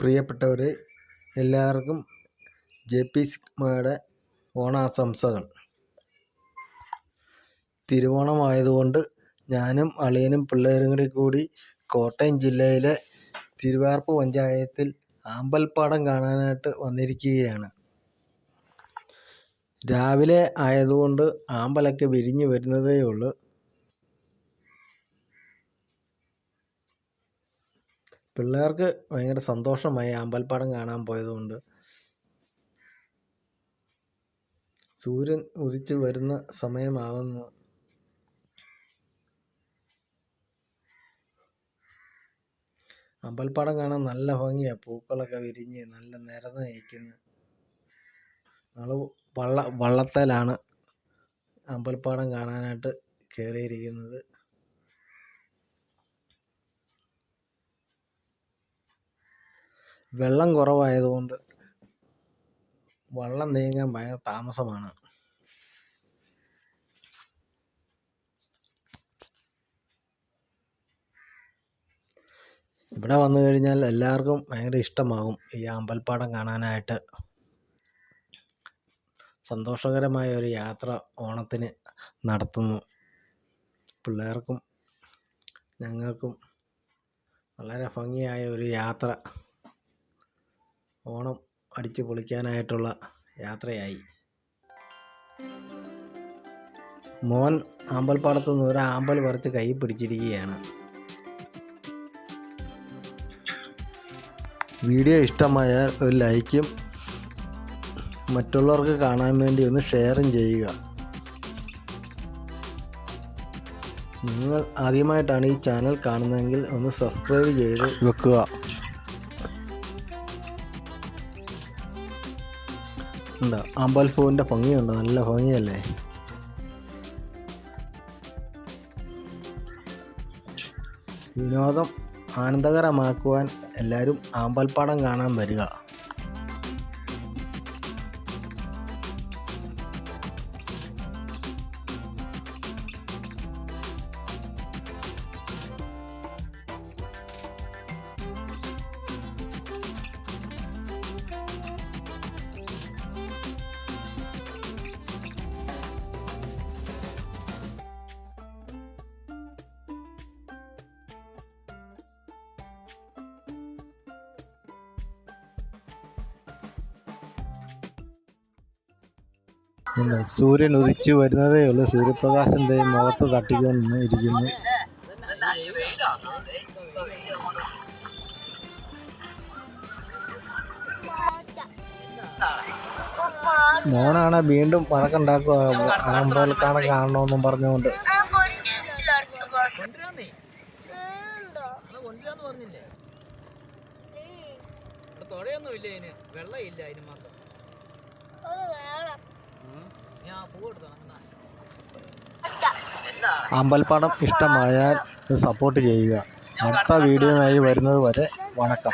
പ്രിയപ്പെട്ടവരെ എല്ലാവർക്കും J P സിഗ്മയുടെ ഓണാശംസകൾ. തിരുവോണമായതുകൊണ്ട് ഞാനും അളിയനും പിള്ളേരും കൂടി കൂടി കോട്ടയം ജില്ലയിലെ തിരുവാർപ്പ് പഞ്ചായത്തിൽ ആമ്പൽപ്പാടം കാണാനായിട്ട് വന്നിരിക്കുകയാണ്. രാവിലെ ആയതുകൊണ്ട് ആമ്പലൊക്കെ വിരിഞ്ഞു വരുന്നതേ ഉള്ളൂ. പിള്ളേർക്ക് ഭയങ്കര സന്തോഷമായി അമ്പൽപ്പാടം കാണാൻ പോയതുകൊണ്ട്. സൂര്യൻ ഉദിച്ച് വരുന്ന സമയമാകുന്നു അമ്പൽപ്പാടം കാണാൻ നല്ല ഭംഗിയാണ് പൂക്കളൊക്കെ വിരിഞ്ഞ് നല്ല നിരന്ന് നയിക്കുന്നു നമ്മൾ വള്ള വള്ളത്തലാണ് അമ്പൽപ്പാടം കാണാനായിട്ട് കയറിയിരിക്കുന്നത്. വെള്ളം കുറവായതുകൊണ്ട് വള്ളം നീങ്ങാൻ ഭയങ്കര താമസമാണ്. ഇവിടെ വന്നു കഴിഞ്ഞാൽ എല്ലാവർക്കും ഭയങ്കര ഇഷ്ടമാകും ഈ അമ്പൽപ്പാടം കാണാനായിട്ട്. സന്തോഷകരമായ ഒരു യാത്ര ഓണത്തിന് നടത്തുന്നു. പിള്ളേർക്കും ഞങ്ങൾക്കും വളരെ ഭംഗിയായ ഒരു യാത്ര. ഓണം അടിച്ചു പൊളിക്കാനായിട്ടുള്ള യാത്രയായി. മോൻ ആമ്പൽപ്പാടത്തു നിന്ന് ഒരു ആമ്പൽ പറിച്ച് കൈ പിടിച്ചിരിക്കുകയാണ്. വീഡിയോ ഇഷ്ടമായാൽ ഒരു ലൈക്കും മറ്റുള്ളവർക്ക് കാണാൻ വേണ്ടി ഒന്ന് ഷെയറും ചെയ്യുക. നിങ്ങൾ ആദ്യമായിട്ടാണ് ഈ ചാനൽ കാണുന്നതെങ്കിൽ ഒന്ന് സബ്സ്ക്രൈബ് ചെയ്ത് വെക്കുക. ഉണ്ടോ. അമ്പൽ പൂവിന്റെ ഭംഗിയുണ്ട്. നല്ല ഭംഗിയല്ലേ? വിനോദം ആനന്ദകരമാക്കുവാൻ എല്ലാവരും ആമ്പൽപ്പാടം കാണാൻ വരിക. ഇല്ല, സൂര്യൻ ഉദിച്ചു വരുന്നതേ ഉള്ളൂ. സൂര്യപ്രകാശം ദേ മുഖത്ത് തട്ടിക്കൊണ്ട് ഇരിക്കുന്നു. മോനാണ് വീണ്ടും വഴക്കുണ്ടാക്കുക. അമ്പലക്കാണ് കാണണമെന്നും പറഞ്ഞുകൊണ്ട്. തുഴയൊന്നും വെള്ളം ഇല്ല അതിന് മാത്രം. അമ്പൽപ്പാടം ഇഷ്ടമായാൽ സപ്പോർട്ട് ചെയ്യുക. അടുത്ത വീഡിയോയുമായി വരുന്നത് വരെ വണക്കം.